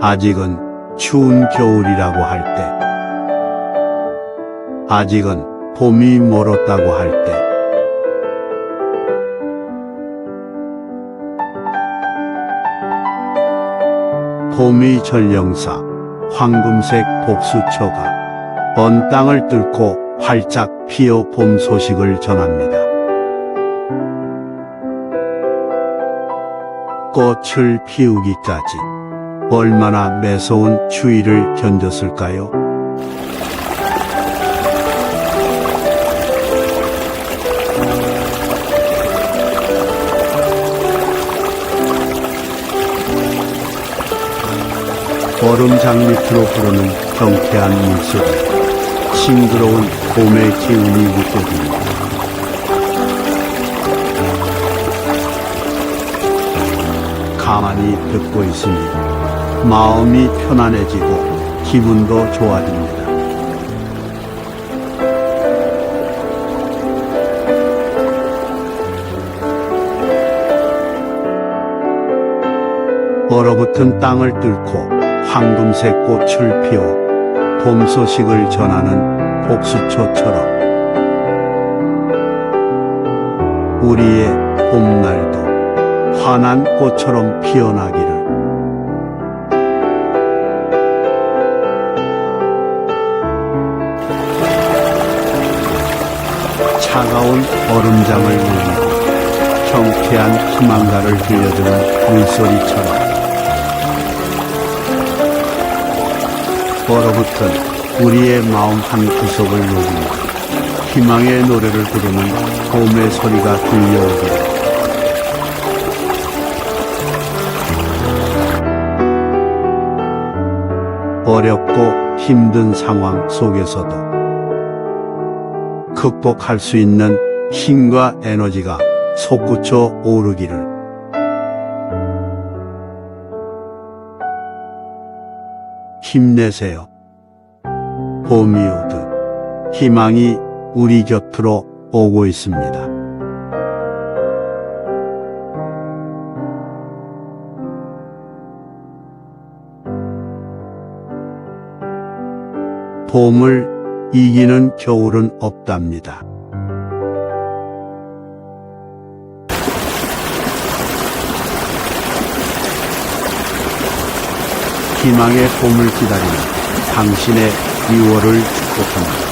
아직은 추운 겨울이라고 할 때, 아직은 봄이 멀었다고 할 때, 봄이 전령사 황금색 복수초가 먼 땅을 뚫고 활짝 피어 봄 소식을 전합니다. 꽃을 피우기까지 얼마나 매서운 추위를 견뎠을까요? 얼음장 밑으로 흐르는 경쾌한 물소리, 싱그러운 봄의 기운이 느껴집니다. 가만히 듣고 있으니 마음이 편안해지고 기분도 좋아집니다. 얼어붙은 땅을 뚫고 황금색 꽃을 피워 봄 소식을 전하는 복수초처럼 우리의 봄날도 환한 꽃처럼 피어나기를 차가운 얼음장을 울리고 경쾌한 희망가를 들려주는 물소리처럼 얼어붙은 우리의 마음 한 구석을 녹이며 희망의 노래를 부르는 봄의 소리가 들려오기를 어렵고 힘든 상황 속에서도 극복할 수 있는 힘과 에너지가 솟구쳐 오르기를 힘내세요. 봄이 오듯 희망이 우리 곁으로 오고 있습니다. 봄을 이기는 겨울은 없답니다. 희망의 봄을 기다리는 당신의 2월을 축복합니다.